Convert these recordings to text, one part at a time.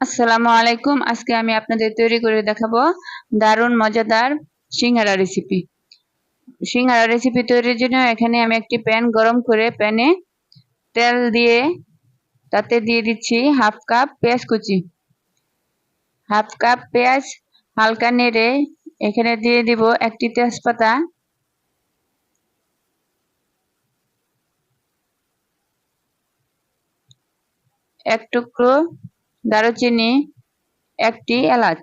আসসালামু আলাইকুম। আজকে আমি আপনাদের তৈরি করে দেখাবো দারুণ, মজাদার সিঙ্গারা রেসিপি সিঙ্গারা রেসিপি তৈরির জন্য এখানে আমি একটি প্যান গরম করে প্যানে তেল দিয়ে তাতে দিয়ে দিচ্ছি হাফ কাপ পেঁয়াজ কুচি। হাফ কাপ পেঁয়াজ হালকা নেড়ে এখানে দিয়ে দিব একটি তেজপাতা। এক টুকরো দারুচিনি একটি এলাচ।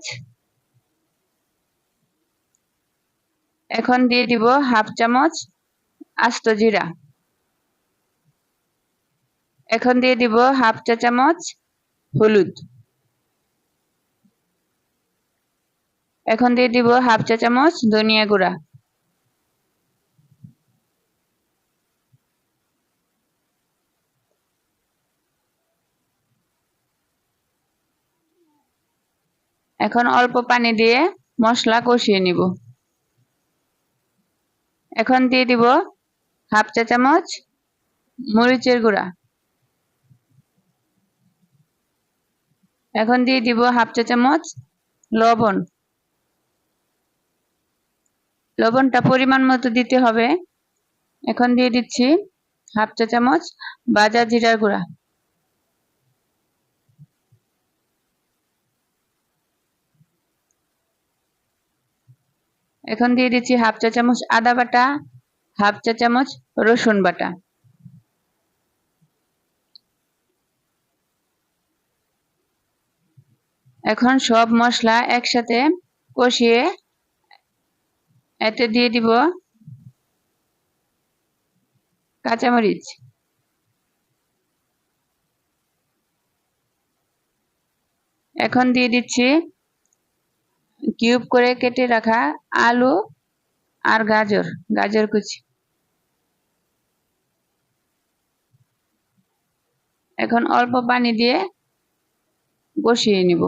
এখন দিয়ে দিব হাফ চামচ আস্ত জিরা। এখন দিয়ে দিব হাফ চা চামচ হলুদ। এখন দিয়ে দিব হাফ চা চামচ ধনিয়া গুঁড়া। এখন অল্প পানি দিয়ে মশলা কষিয়ে নিব। এখন দিয়ে দিব হাফ চা চামচ মরিচের গুঁড়া। এখন দিয়ে দিব হাফ চা চামচ লবণ। লবণটা পরিমাণ মতো দিতে হবে। এখন দিয়ে দিচ্ছি হাফ চা চামচ বাজা জিরার গুঁড়া। এখন দিয়ে দিচ্ছি হাফ চা চামচ আদা বাটা, হাফ চা চামচ রসুন বাটা। এখন সব মশলা একসাথে কষিয়ে এতে দিয়ে দিব কাঁচামরিচ। এখন দিয়ে দিচ্ছি কিউব করে কেটে রাখা আলু আর গাজর গাজর কুচি। এখন অল্প পানি দিয়ে বসিয়ে নিব।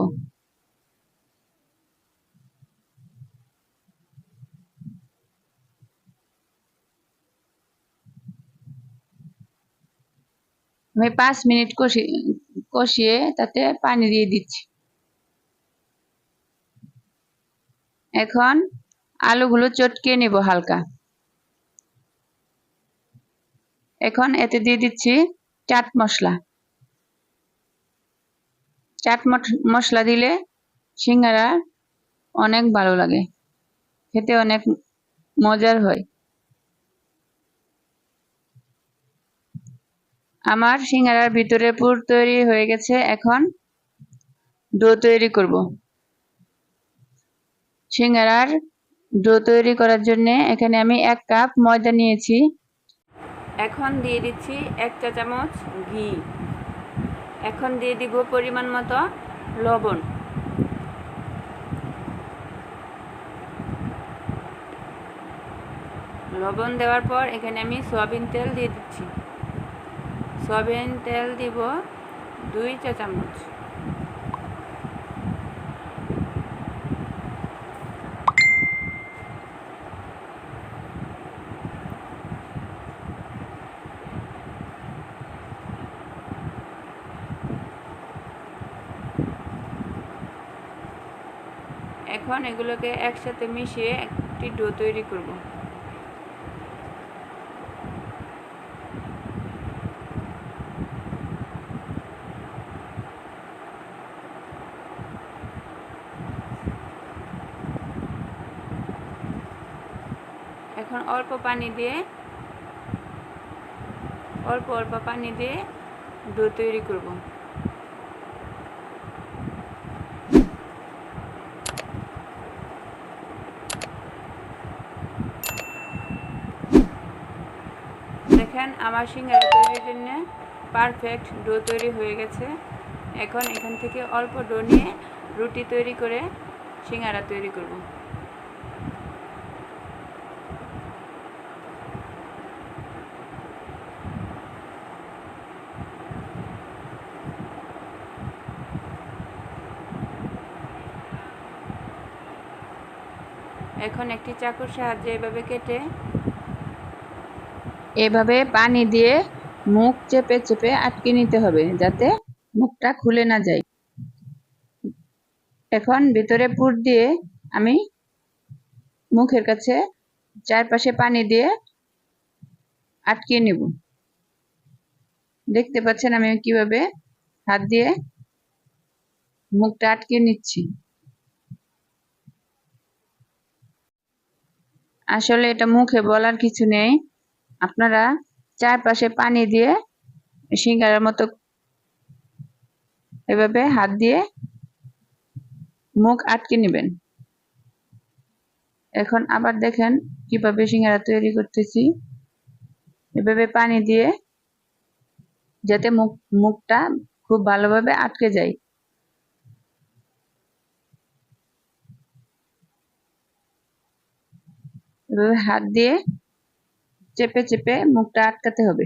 আমি পাঁচ মিনিট কষিয়ে কষিয়ে তাতে পানি দিয়ে দিচ্ছি। এখন আলুগুলো চটকে নেব হালকা। এখন এতে দিয়ে দিচ্ছি চাট মশলা। চাট মশলা দিলে সিঙ্গারা অনেক ভালো লাগে, খেতে অনেক মজার হয়। আমার সিঙ্গারার ভিতরে পুর তৈরি হয়ে গেছে, এখন ডো তৈরি করব। সিঙ্গারার ডো তৈরি করার জন্য এখানে আমি এক কাপ ময়দা নিয়েছি। এখন দিয়ে দিচ্ছি এক চা চামচ ঘি। এখন দিয়ে দিব পরিমাণ মতো লবণ। লবণ দেওয়ার পর এখানে আমি সয়াবিন তেল দিয়ে দিচ্ছি। সয়াবিন তেল দিব দুই চা চামচ এখন এগুলোকে একসাথে মিশিয়ে একটি ডো তৈরি করব। এখন অল্প পানি দিয়ে, অল্প অল্প পানি দিয়ে ডো তৈরি করব দেখেন আমার সিঙ্গারা তৈরির জন্য পারফেক্ট ডো তৈরি হয়ে গেছে। এখন এখান থেকে অল্প ডো নিয়ে রুটি তৈরি করে সিঙ্গারা তৈরি করব। এখন একটি চাকুর সাহায্যে এভাবে কেটে এভাবে পানি দিয়ে মুখ চেপে চেপে আটকে নিতে হবে যাতে মুখটা খুলে না যায়। এখন ভিতরে পুর দিয়ে আমি মুখের কাছে চারপাশে পানি দিয়ে আটকে নিব। দেখতে পাচ্ছেন আমি কীভাবে হাত দিয়ে মুখটা আটকে নিচ্ছি। আসলে এটা মুখে বলার কিছু নেই। আপনারা চারপাশে পানি দিয়ে সিঙ্গারার মতো এভাবে হাত দিয়ে মুখ আটকে নেবেন। এখন আবার দেখেন কীভাবে সিঙ্গারা তৈরি করতেছি। এভাবে পানি দিয়ে যাতে মুখ, মুখটা খুব ভালোভাবে আটকে যায়। এভাবে হাত দিয়ে চেপে চেপে মুখটা আটকাতে হবে।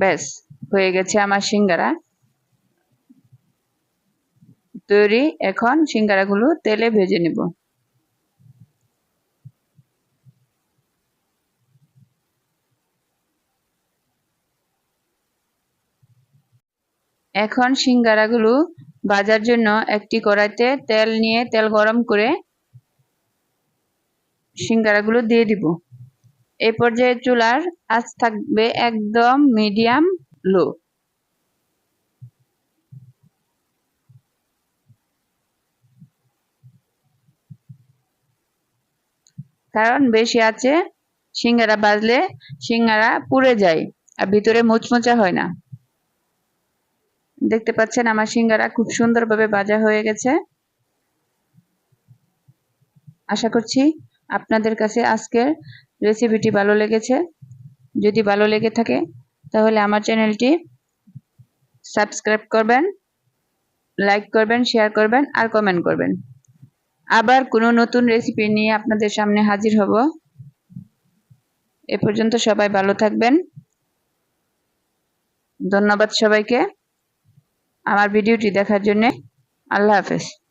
ব্যাস, হয়ে গেছে আমার সিঙ্গারা। তৈরি, এখন সিঙ্গারাগুলো তেলে ভেজে নিব। এখন সিঙ্গারাগুলো ভাজার জন্য একটি কড়াইতে তেল নিয়ে তেল গরম করে সিঙ্গারাগুলো দিয়ে দিব। এই পর্যায়ে চুলার আঁচ থাকবে একদম মিডিয়াম লো। কারণ বেশি আছে, সিঙ্গারা বাজলে সিঙ্গারা পুড়ে যায় আর ভিতরে মুচমুচা হয় না। দেখতে পাচ্ছেন আমার সিঙ্গারা খুব সুন্দরভাবে ভাজা হয়ে গেছে। আশা করছি আপনাদের কাছে আজকের রেসিপিটি ভালো লেগেছে, যদি ভালো লেগে থাকে, তাহলে আমার চ্যানেলটি সাবস্ক্রাইব করবেন, লাইক করবেন, শেয়ার করবেন আর কমেন্ট করবেন। আবার কোনো নতুন রেসিপি নিয়ে আপনাদের সামনে হাজির হব। এ পর্যন্ত সবাই ভালো থাকবেন। ধন্যবাদ সবাইকে আমার ভিডিওটি দেখার জন্যে। আল্লাহ হাফেজ।